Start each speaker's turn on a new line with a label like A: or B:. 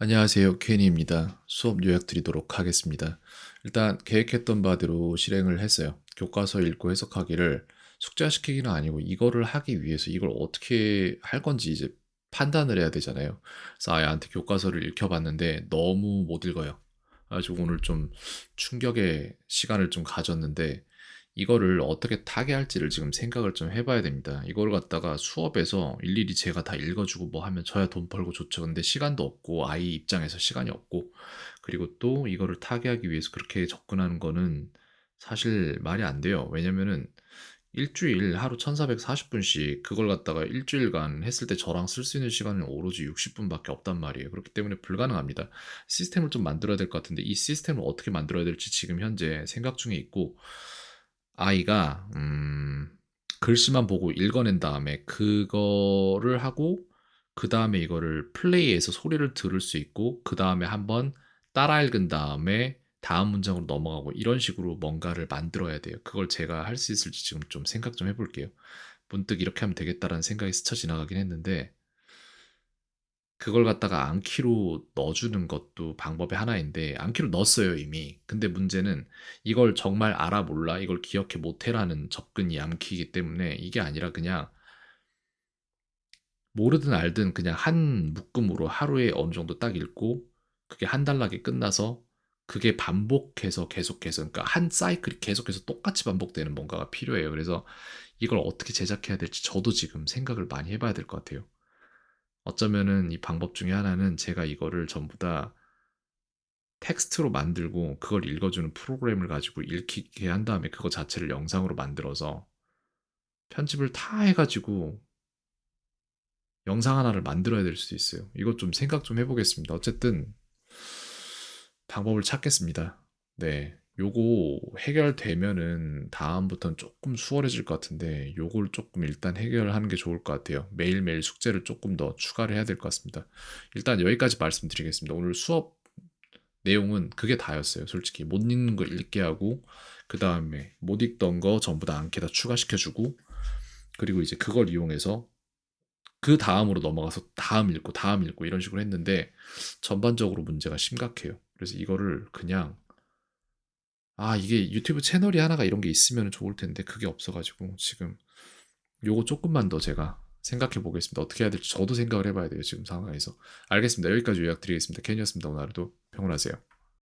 A: 안녕하세요. 케니입니다. 수업 요약 드리도록 하겠습니다. 일단 계획했던 바대로 실행을 했어요. 교과서 읽고 해석하기를 숙제화시키기는 아니고 이거를 하기 위해서 이걸 어떻게 할 건지 이제 판단을 해야 되잖아요. 그래서 아이한테 교과서를 읽혀봤는데 너무 못 읽어요. 아주 오늘 좀 충격의 시간을 좀 가졌는데 이거를 어떻게 타개할지를 지금 생각을 좀 해봐야 됩니다. 이걸 갖다가 수업에서 일일이 제가 다 읽어주고 뭐 하면 저야 돈 벌고 좋죠. 근데 시간도 없고 아이 입장에서 시간이 없고 그리고 또 이거를 타개하기 위해서 그렇게 접근하는 거는 사실 말이 안 돼요. 왜냐면은 일주일 하루 1440분씩 그걸 갖다가 일주일간 했을 때 저랑 쓸 수 있는 시간은 오로지 60분밖에 없단 말이에요. 그렇기 때문에 불가능합니다. 시스템을 좀 만들어야 될 것 같은데 이 시스템을 어떻게 만들어야 될지 지금 현재 생각 중에 있고 아이가 음, 글씨만 보고 읽어낸 다음에 그거를 하고 그 다음에 이거를 플레이해서 소리를 들을 수 있고 그 다음에 한번 따라 읽은 다음에 다음 문장으로 넘어가고 이런 식으로 뭔가를 만들어야 돼요. 그걸 제가 할 수 있을지 지금 좀 생각 좀 해볼게요. 문득 이렇게 하면 되겠다라는 생각이 스쳐 지나가긴 했는데 그걸 갖다가 암키로 넣어주는 것도 방법의 하나인데 암키로 넣었어요 이미. 근데 문제는 이걸 정말 알아 몰라 이걸 기억해 못해라는 접근이 암키이기 때문에 이게 아니라 그냥 모르든 알든 그냥 한 묶음으로 하루에 어느 정도 딱 읽고 그게 한 달락에 끝나서 그게 반복해서 계속해서 그러니까 한 사이클이 계속해서 똑같이 반복되는 뭔가가 필요해요. 그래서 이걸 어떻게 제작해야 될지 저도 지금 생각을 많이 해봐야 될 것 같아요. 어쩌면은 이 방법 중에 하나는 제가 이거를 전부 다 텍스트로 만들고 그걸 읽어주는 프로그램을 가지고 읽히게 한 다음에 그거 자체를 영상으로 만들어서 편집을 다 해가지고 영상 하나를 만들어야 될 수도 있어요. 이것 좀 생각 좀 해보겠습니다. 어쨌든 방법을 찾겠습니다. 네. 요거 해결되면은 다음부터는 조금 수월해질 것 같은데 요걸 조금 일단 해결하는 게 좋을 것 같아요. 매일매일 숙제를 조금 더 추가를 해야 될 것 같습니다. 일단 여기까지 말씀드리겠습니다. 오늘 수업 내용은 그게 다였어요. 솔직히 못 읽는 거 읽게 하고 그 다음에 못 읽던 거 전부 다 안케다 추가시켜주고 그리고 이제 그걸 이용해서 그 다음으로 넘어가서 다음 읽고 다음 읽고 이런 식으로 했는데 전반적으로 문제가 심각해요. 그래서 이거를 그냥 아 이게 유튜브 채널이 하나가 이런 게 있으면 좋을 텐데 그게 없어가지고 지금 요거 조금만 더 제가 생각해 보겠습니다. 어떻게 해야 될지 저도 생각을 해봐야 돼요. 지금 상황에서. 알겠습니다. 여기까지 요약 드리겠습니다. 캔이었습니다. 오늘 하루도 평온하세요.